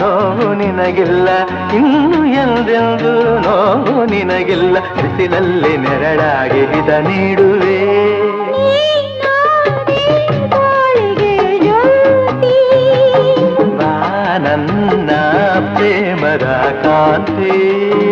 ನನಗಿಲ್ಲ ಇನ್ನು ಎಂದೆಂದು ನೋವು ನಿನಗಿಲ್ಲ ಬಿಸಿಲಲ್ಲಿ ನೆರಳಾಗಿ ಹಿತ ನೀಡುವೆ. ನನ್ನ ಪ್ರೇಮದ ಕಾಂತಿ.